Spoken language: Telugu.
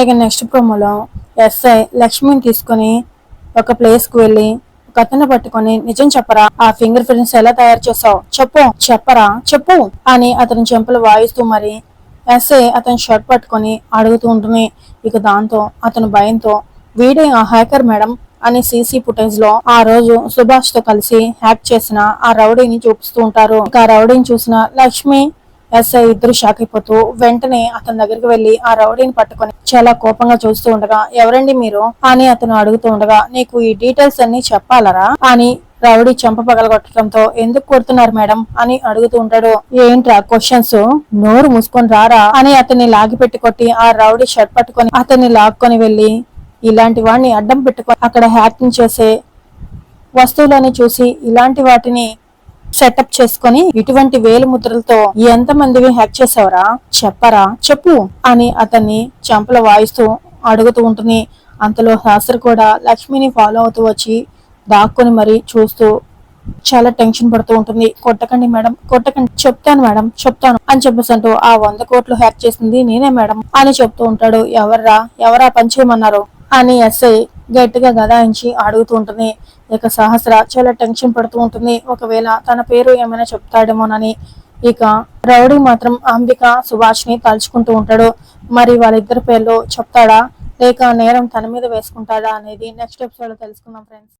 ఇక నెక్స్ట్ ప్రోమోలో ఎస్ఐ లక్ష్మిని తీసుకొని ఒక ప్లేస్కి వెళ్ళి ఒక అతను పట్టుకొని నిజం చెప్పరా? ఆ ఫింగర్ ప్రింట్స్ ఎలా తయారు చేసావు చెప్పు చెప్పరా? చెప్పు అని అతని చెంపలు వాయిస్తూ మరి ఎస్ఐ అతని షర్ట్ పట్టుకొని అడుగుతూ ఉంటుంది. ఇక దాంతో అతను భయంతో వీడే ఆ హ్యాకర్ మేడం అని సీసీ ఫుటేజ్లో ఆ రోజు సుభాష్తో కలిసి హ్యాక్ చేసిన ఆ రౌడీని చూపిస్తూ ఉంటారు. ఇక ఆ రౌడీని చూసిన లక్ష్మి ఎస్ఐ ఇద్దరు షాక్ అయిపోతూ వెంటనే అతని దగ్గరికి వెళ్ళి ఆ రౌడీని పట్టుకొని చాలా కోపంగా చూస్తూ ఉండగా ఎవరండి మీరు? అని అతను అడుగుతూ ఉండగా నీకు ఈ డీటెయిల్స్ అన్ని చెప్పాలరా? అని రౌడీ చెంప పగలగొట్టడంతో ఎందుకు కొడుతున్నారు మేడం? అని అడుగుతూ ఉంటాడు. ఏంట్రా క్వశ్చన్స్? నోరు మూసుకొని రారా? అని అతన్ని లాగి కొట్టి ఆ రౌడీ షర్ట్ పట్టుకొని అతన్ని లాక్కొని వెళ్ళి ఇలాంటి వాడిని అడ్డం పెట్టుకొని అక్కడ హ్యాకింగ్ చేసే వస్తువులని చూసి ఇలాంటి వాటిని సెటప్ చేసుకొని ఇటువంటి వేలు ముద్రలతో ఎంత మందివి హ్యాక్ చేసావరా చెప్పరా? చెప్పు అని అతన్ని చెంపల వాయిస్తూ అడుగుతూ ఉంటుంది. అంతలో హాసర్ కూడా లక్ష్మిని ఫాలో అవుతూ వచ్చి దాక్కుని మరీ చూస్తూ చాలా టెన్షన్ పడుతూ ఉంటుంది. కొట్టకండి మేడం కొట్టకండి. చెప్తాను మేడం చెప్తాను అని చెప్పేసి అంటూ ఆ వంద కోట్లు హ్యాక్ చేసింది నేనే మేడం అని చెప్తూ ఉంటాడు. ఎవర్రా? ఎవరా పని చేయమన్నారు. అని ఎస్ఐ గట్టిగా గదాయించి అడుగుతూ ఉంటుంది. ఇక సహస్ర చాలా టెన్షన్ పడుతూ ఉంటుంది. ఒకవేళ తన పేరు ఏమైనా చెప్తాడేమోనని ఇక రౌడీ మాత్రం అంబిక సుభాష్ని తలుచుకుంటూ ఉంటాడు. మరి వాళ్ళిద్దరి పేర్లు చెప్తాడా? లేక నేరం తన మీద వేసుకుంటాడా అనేది నెక్స్ట్ ఎపిసోడ్లో తెలుసుకుందాం ఫ్రెండ్స్